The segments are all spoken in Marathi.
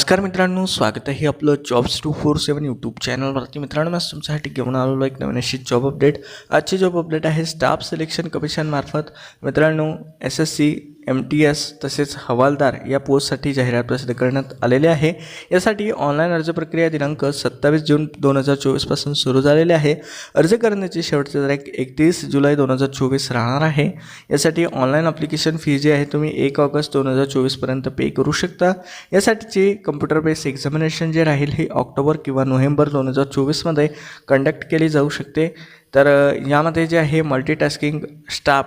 नमस्कार मित्रांनो स्वागत आहे आपलं jobs two four seven YouTube चॅनलवरती मित्रांनो मी तुमच्यासाठी घेऊन आलेलो एक नवीन अशी जॉब अपडेट आजची जॉब अपडेट आहे स्टाफ सिलेक्शन कमिशनमार्फत मित्रांनो S S C M T S तसेच हवालदार या पोस्टसाठी जाहिरात प्रसिद्ध करण्यात आलेले आहे. यासाठी ऑनलाईन अर्ज प्रक्रिया दिनांक सत्तावीस जून दोन हजार चोवीसपासून सुरू झालेले आहे. अर्ज करण्याची शेवटची तारीख एकतीस जुलै दोन हजार चोवीस राहणार आहे. यासाठी ऑनलाईन अप्लिकेशन फी जी आहे तुम्ही एक ऑगस्ट दोन हजार चोवीसपर्यंत पे करू शकता. यासाठीची कम्प्युटर बेस्ड एक्झामिनेशन जे राहील ही ऑक्टोबर किंवा नोव्हेंबर दोन हजार चोवीसमध्ये कंडक्ट केली जाऊ शकते. तर यामध्ये जे आहे मल्टीटास्किंग स्टाफ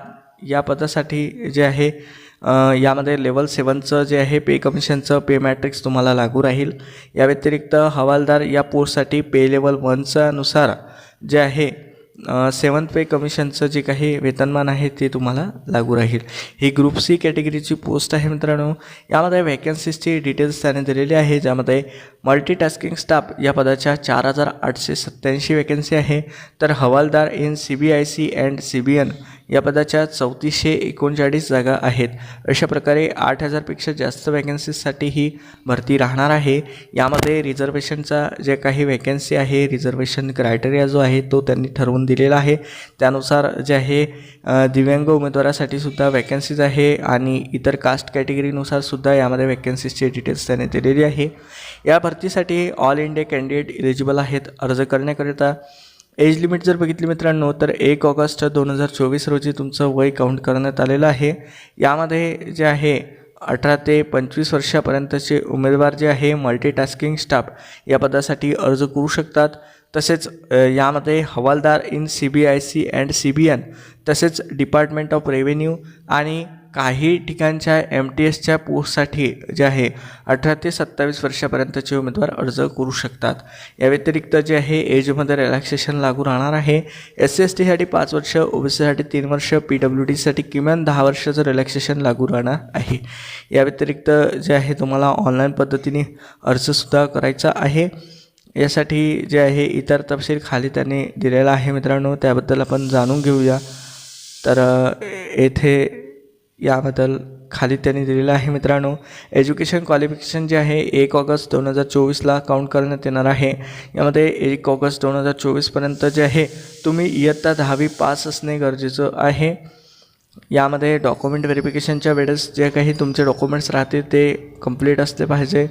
या पदासाठी जे आहे यामध्ये लेवल सेवनचं जे आहे पे कमिशनचं पे मॅट्रिक्स तुम्हाला लागू राहील. या व्यतिरिक्त हवालदार या पोस्टसाठी पे लेवल वनच्या नुसार जे आहे सेवन पे कमिशनचं जे काही वेतनमान आहे ते तुम्हाला लागू राहील. ही ग्रुप सी कॅटेगरीची पोस्ट आहे मित्रांनो. यामध्ये व्हॅकन्सीजची डिटेल्स त्याने दिलेली आहे ज्यामध्ये मल्टीटास्किंग स्टाफ या पदाच्या चार हजार आठशे सत्त्याऐंशी वॅकन्सी आहे. तर हवालदार in C B I C and C B N या पदाच्या चौतीसशे एकोणचाळीस जागा आहेत. अशा प्रकारे आठ हजारपेक्षा जास्त वॅकन्सीजसाठी ही भरती राहणार आहे. यामध्ये रिझर्वेशनचा जे काही वॅकन्सी आहे रिझर्वेशन क्रायटेरिया जो आहे तो त्यांनी ठरवून दिलेला आहे. त्यानुसार जे आहे दिव्यांग उमेदवारासाठी सुद्धा वॅकन्सीज आहे आणि इतर कास्ट कॅटेगरीनुसार सुद्धा यामध्ये वॅकन्सीजचे डिटेल्स त्याने दिलेली आहे. या भरतीसाठी ऑल इंडिया कॅन्डिडेट इलिजिबल आहेत. अर्ज करण्याकरिता एज लिमिट जर बघितली मित्रांनो तर एक ऑगस्ट दोन हजार चोवीस रोजी तुमचं वय काउंट करण्यात आलेलं आहे. यामध्ये जे आहे अठरा ते पंचवीस वर्षापर्यंतचे उमेदवार जे आहे मल्टीटास्किंग स्टाफ या पदासाठी अर्ज करू शकतात. तसेच यामध्ये हवालदार in C B I C and C B N तसेच डिपार्टमेंट ऑफ रेव्हेन्यू आणि काही ठिकाणच्या एम टी एसच्या पोस्टसाठी जे आहे अठरा ते सत्तावीस वर्षापर्यंतचे उमेदवार अर्ज करू शकतात. या व्यतिरिक्त जे आहे एजमध्ये रिलॅक्सेशन लागू राहणार आहे. एस सी एस टीसाठी पाच वर्ष ओ बी सीसाठी तीन वर्ष पी डब्ल्यू डीसाठी किमान दहा वर्षाचं रिलॅक्सेशन लागू राहणार आहे. या व्यतिरिक्त जे आहे तुम्हाला ऑनलाईन पद्धतीने अर्जसुद्धा करायचा आहे. यासाठी जे आहे इतर तपशील खाली त्यांनी दिलेला आहे मित्रांनो त्याबद्दल आपण जाणून घेऊया. तर येथे याबद्दल खाली त्यांनी दिलेलं आहे मित्रांनो. एज्युकेशन क्वालिफिकेशन जे आहे एक ऑगस्ट दोन हजार चोवीसला काउंट करण्यात येणार आहे. यामध्ये एक ऑगस्ट दोन हजार चोवीसपर्यंत जे आहे तुम्ही इयत्ता दहावी पास असणे गरजेचं आहे. यामध्ये डॉक्युमेंट व्हेरिफिकेशनच्या वेळेस जे काही तुमचे डॉक्युमेंट्स राहतील ते कंप्लीट असले पाहिजे.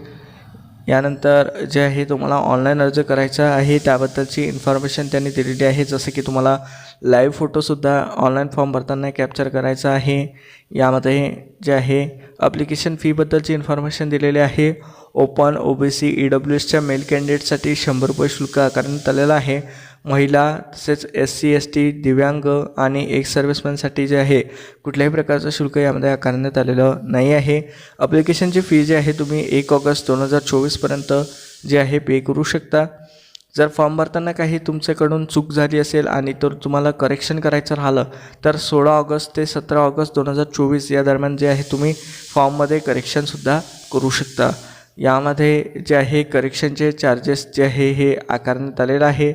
यानंतर जे आहे तुम्हाला ऑनलाईन अर्ज करायचा आहे त्याबद्दलची इन्फॉर्मेशन त्यांनी दिलेली आहे. जसं की तुम्हाला लाईव्ह फोटोसुद्धा ऑनलाईन फॉर्म भरताना कॅप्चर करायचा आहे. यामध्ये जे आहे अप्लिकेशन फीबद्दलची इन्फॉर्मेशन दिलेली आहे. Open O B C E W एसच्या मेल कॅन्डिडेटसाठी शंभर रुपये शुल्क आकारण्यात आलेलं आहे. महिला तसेच एस सी एस टी दिव्यांग आणि एक सर्व्हिसमॅनसाठी जे आहे कुठल्याही प्रकारचं शुल्क यामध्ये आकारण्यात आलेलं नाही आहे. अप्लिकेशनची फी जी आहे तुम्ही एक ऑगस्ट दोन हजार चोवीसपर्यंत जे आहे पे करू शकता. जर फॉर्म भरताना काही तुमच्याकडून चूक झाली असेल आणि तर तुम्हाला करेक्शन करायचं राहिलं तर सोळा ऑगस्ट ते सतरा ऑगस्ट दोन हजार चोवीस या दरम्यान जे आहे तुम्ही फॉर्ममध्ये करेक्शनसुद्धा करू शकता. यामध्ये जे आहे करेक्शनचे चार्जेस जे आहे हे आकारण्यात आलेलं आहे.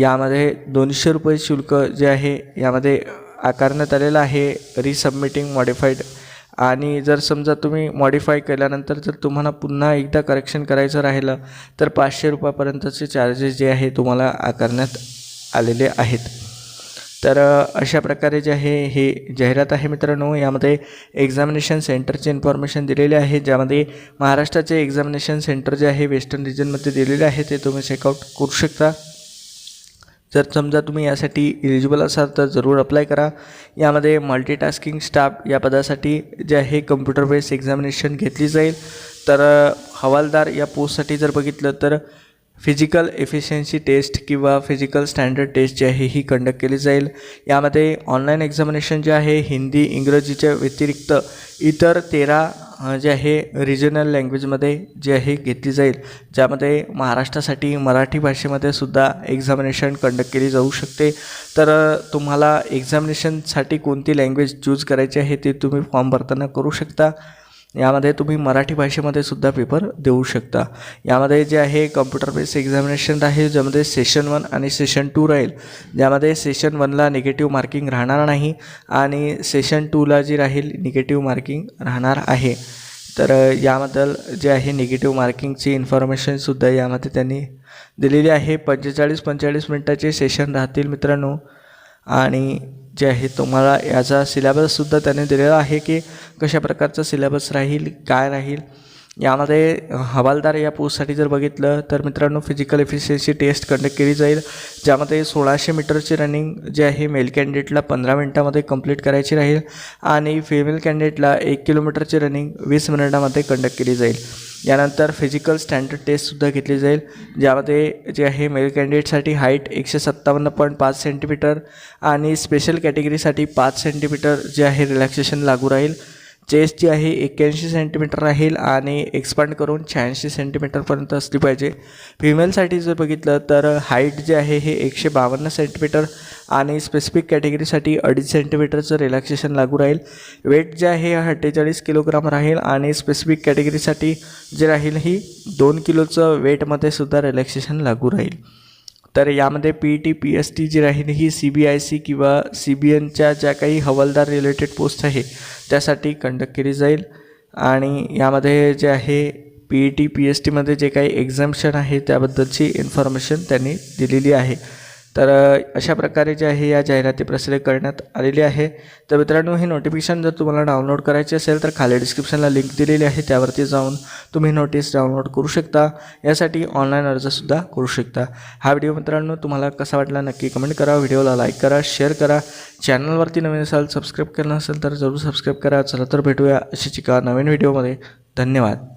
यामध्ये दोनशे रुपये शुल्क जे आहे यामध्ये आकारण्यात आलेलं आहे. रिसबमिटिंग मॉडिफाईड आणि जर समजा तुम्ही मॉडिफाय केल्यानंतर जर तुम्हाला पुन्हा एकदा करेक्शन करायचं राहिलं तर पाचशे रुपयापर्यंतचे चार्जेस जे आहे तुम्हाला आकारण्यात आलेले आहेत. तर अशा प्रकारे जे आहे हे जाहिरात आहे मित्रांनो. यामध्ये एक्झामिनेशन सेंटरचे इन्फॉर्मेशन दिलेले आहे ज्यामध्ये महाराष्ट्राचे एक्झामिनेशन सेंटर जे आहे वेस्टर्न रिजनमध्ये दिलेले आहे ते तुम्ही चेकआउट करू शकता. जर समजा तुम्ही यासाठी इलिजिबल असाल तर जरूर अप्लाय करा. यामध्ये मल्टीटास्किंग स्टाफ या पदासाठी जे आहे कम्प्युटर बेस्ड एक्झामिनेशन घेतली जाईल. तर हवालदार या पोस्टसाठी जर बघितलं तर फिजिकल एफिशियन्सी टेस्ट किंवा फिजिकल स्टँडर्ड टेस्ट जी आहे ही कंडक्ट केली जाईल. यामध्ये ऑनलाईन एक्झामिनेशन जे आहे हिंदी इंग्रजीच्या व्यतिरिक्त इतर तेरा जे आहे रिजनल लँग्वेजमध्ये जे आहे घेतली जाईल ज्यामध्ये महाराष्ट्रासाठी मराठी भाषेमध्ये सुद्धा एक्झामिनेशन कंडक्ट केली जाऊ शकते. तर तुम्हाला एक्झामिनेशनसाठी कोणती लँग्वेज चूज करायची आहे ते तुम्ही फॉर्म भरताना करू शकता. यामध्ये तुम्ही मराठी भाषेमध्ये सुद्धा पेपर देऊ शकता. यामध्ये जे आहे कम्प्युटर बेस्ड एक्झामिनेशन राहील ज्यामध्ये सेशन वन आणि सेशन टू राहील. ज्यामध्ये सेशन वनला निगेटिव्ह मार्किंग राहणार नाही आणि सेशन टूला जी राहील निगेटिव्ह मार्किंग राहणार आहे. तर याबद्दल जे आहे निगेटिव्ह मार्किंगची इन्फॉर्मेशनसुद्धा यामध्ये त्यांनी दिलेली आहे. पंचेचाळीस पंचेचाळीस मिनटाचे सेशन राहतील मित्रांनो. आणि जे आहे तुम्हाला याचा सिलेबससुद्धा त्याने दिलेला आहे की कशा प्रकारचा सिलेबस राहील काय राहील. यामध्ये हवालदार या पोस्टसाठी जर बघितलं तर मित्रांनो फिजिकल एफिशियन्सी टेस्ट कंडक्ट केली जाईल ज्यामध्ये सोळाशे मीटरची रनिंग जे आहे मेल कॅन्डिडेटला पंधरा मिनटामध्ये कंप्लीट करायची राहील आणि फिमेल कॅन्डिडेटला एक किलोमीटरची रनिंग वीस मिनिटामध्ये कंडक्ट केली जाईल. यानंतर फिजिकल स्टँडर्ड टेस्टसुद्धा घेतली जाईल ज्यामध्ये जे आहे मेल कॅन्डिडेटसाठी हाईट एकशे सत्तावन्न पॉईंट पाच सेंटीमीटर आणि स्पेशल कॅटेगरीसाठी पाच सेंटीमीटर जे आहे रिलॅक्सेशन लागू राहील. चेस्ट जी आहे एक्क्याऐंशी सेंटीमीटर राहील आणि एक्सपांड करून शहाऐंशी सेंटीमीटरपर्यंत असली पाहिजे. फिमेलसाठी जर बघितलं तर हाईट जे आहे हे एकशे बावन्न सेंटीमीटर आणि स्पेसिफिक कॅटेगरीसाठी अडीच सेंटीमीटरचं रिलॅक्सेशन लागू राहील. वेट जे आहे अठ्ठेचाळीस किलोग्राम राहील आणि स्पेसिफिक कॅटेगरीसाठी जे राहील ही दोन किलोचं वेटमध्ये सुद्धा रिलॅक्सेशन लागू राहील. तर यामध्ये P E T P S T जी राहील ही सी बी आय सी किंवा सी बी एनच्या ज्या काही हवालदार रिलेटेड पोस्ट आहे त्यासाठी कंडक्ट केली जाईल. आणि यामध्ये जे आहे P E T P S टीमध्ये जे काही एक्झाम्शन आहे त्याबद्दलची इन्फॉर्मेशन त्यांनी दिलेली आहे. तर अशा प्रकारे जे आहे या जाहिराती प्रसिद्ध करण्यात आलेली आहे. तर मित्रांनो ही नोटिफिकेशन जर तुम्हाला डाउनलोड करायची असेल तर खाली डिस्क्रिप्शनला लिंक दिलेली आहे. त्यावरती जाऊन तुम्ही नोटीस डाउनलोड करू शकता. यासाठी ऑनलाईन अर्जसुद्धा करू शकता. हा व्हिडिओ मित्रांनो तुम्हाला कसा वाटला नक्की कमेंट करा. व्हिडिओला लाईक करा शेअर करा. चॅनलवरती नवीन असाल सबस्क्राईब केलं नसेल तर जरूर सबस्क्राईब करा. चला तर भेटूया अशी एका नवीन व्हिडिओमध्ये धन्यवाद.